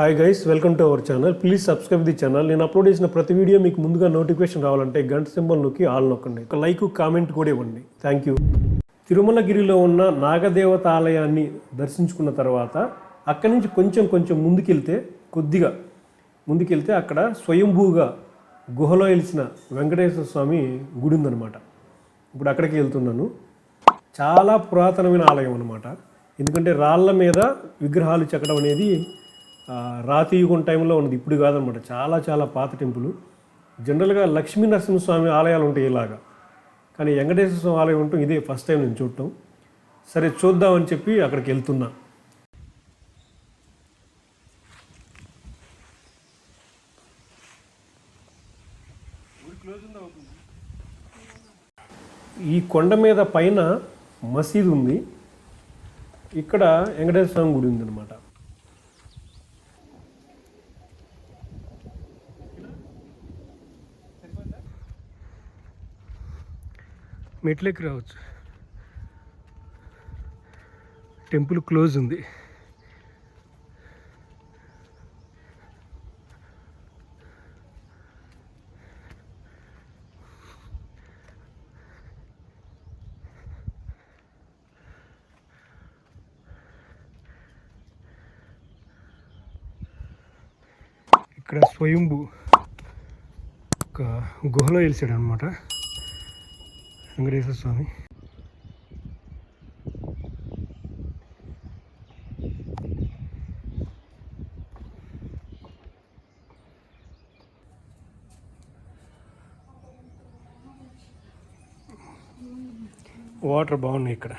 Hi guys welcome to our channel please subscribe the channel నేను upload చేసిన ప్రతి video మీకు ముందుగా నోటిఫికేషన్ రావాలంటే గంట సింబల్ నొక్కి ఆల్ నొక్కండి. ఒక లైక్ కామెంట్ కూడా ఇవ్వండి. థ్యాంక్ యూ తిరుమలగిరిలో ఉన్న నాగదేవత ఆలయాన్ని దర్శించుకున్న తర్వాత అక్కడి నుంచి కొంచెం కొంచెం ముందుకెళ్తే కొద్దిగా ముందుకెళ్తే అక్కడ స్వయంభూగా గుహలో వెలిసిన వెంకటేశ్వర స్వామి గుడి ఉందన్నమాట. ఇప్పుడు అక్కడికి వెళ్తున్నాను. చాలా పురాతనమైన ఆలయం అనమాట ఎందుకంటే రాళ్ళ మీద విగ్రహాలు చెక్కడం అనేది రాతి యుగం టైంలో ఉన్నది. ఇప్పుడు కాదనమాట. చాలా చాలా పాత టెంపుల్. జనరల్గా లక్ష్మీ నరసింహస్వామి ఆలయాలు ఉంటాయి ఇలాగా. కానీ వెంకటేశ్వర స్వామి ఆలయం ఉంటాం ఇదే ఫస్ట్ టైం నేను చూడటం. సరే చూద్దామని చెప్పి అక్కడికి వెళ్తున్నా. ఈ కొండ మీద పైన మసీదు ఉంది. ఇక్కడ వెంకటేశ్వర స్వామి గుడి ఉందన్నమాట. మెట్లెక్కి రావచ్చు. టెంపుల్ క్లోజ్ ఉంది. ఇక్కడ స్వయంభు ఒక గుహలో వెలిసాడు అనమాట వెంకటేశ్వర స్వామి వాటర్ బాగున్నాయి ఇక్కడ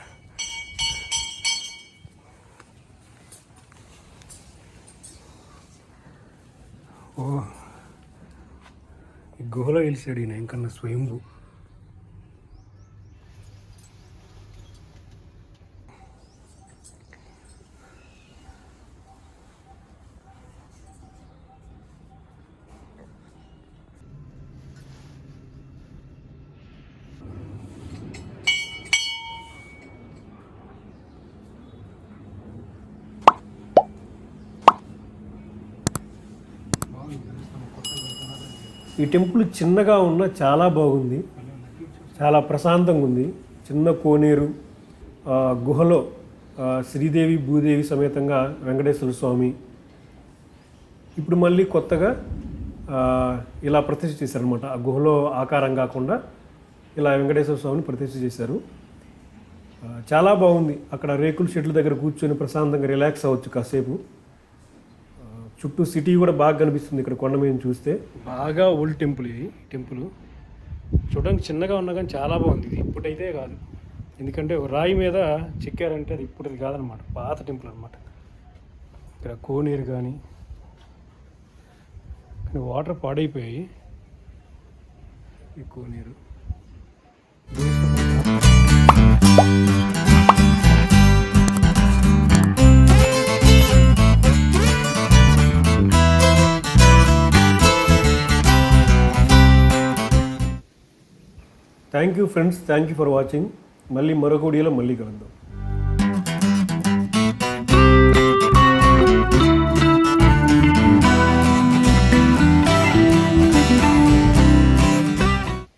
ఓ ఈ గుహలో వెలిసాడు ఈయన ఇంకన్నా స్వయంభూ ఈ టెంపుల్ చిన్నగా ఉన్న చాలా బాగుంది. చాలా ప్రశాంతంగా ఉంది. చిన్న కోనేరు గుహలో శ్రీదేవి భూదేవి సమేతంగా వెంకటేశ్వర స్వామి. ఇప్పుడు మళ్ళీ కొత్తగా ఇలా ప్రతిష్ఠ చేశారనమాట ఆ గుహలో ఆకారం కాకుండా ఇలా వెంకటేశ్వర స్వామిని ప్రతిష్ఠ చేశారు. చాలా బాగుంది. అక్కడ రేకుల షెడ్ల దగ్గర కూర్చొని ప్రశాంతంగా రిలాక్స్ అవ్వచ్చు కాసేపు. చుట్టూ సిటీ కూడా బాగా కనిపిస్తుంది ఇక్కడ కొండ మీద చూస్తే. బాగా ఓల్డ్ టెంపుల్ ఇది టెంపుల్. చూడడానికి చిన్నగా ఉన్నా కానీ చాలా బాగుంది ఇది. ఇప్పుడైతే కాదు. ఎందుకంటే రాయి మీద చెక్కారంటే అది ఇప్పుడు కాదనమాట. పాత టెంపుల్ అనమాట ఇక్కడ కోనేరు కానీ కానీ వాటర్ పాడైపోయాయి. ఈ కోనేరు. Thank you friends thank you for watching మళ్ళీ మరొక వీడియోలో మళ్ళీ కలుద్దాం.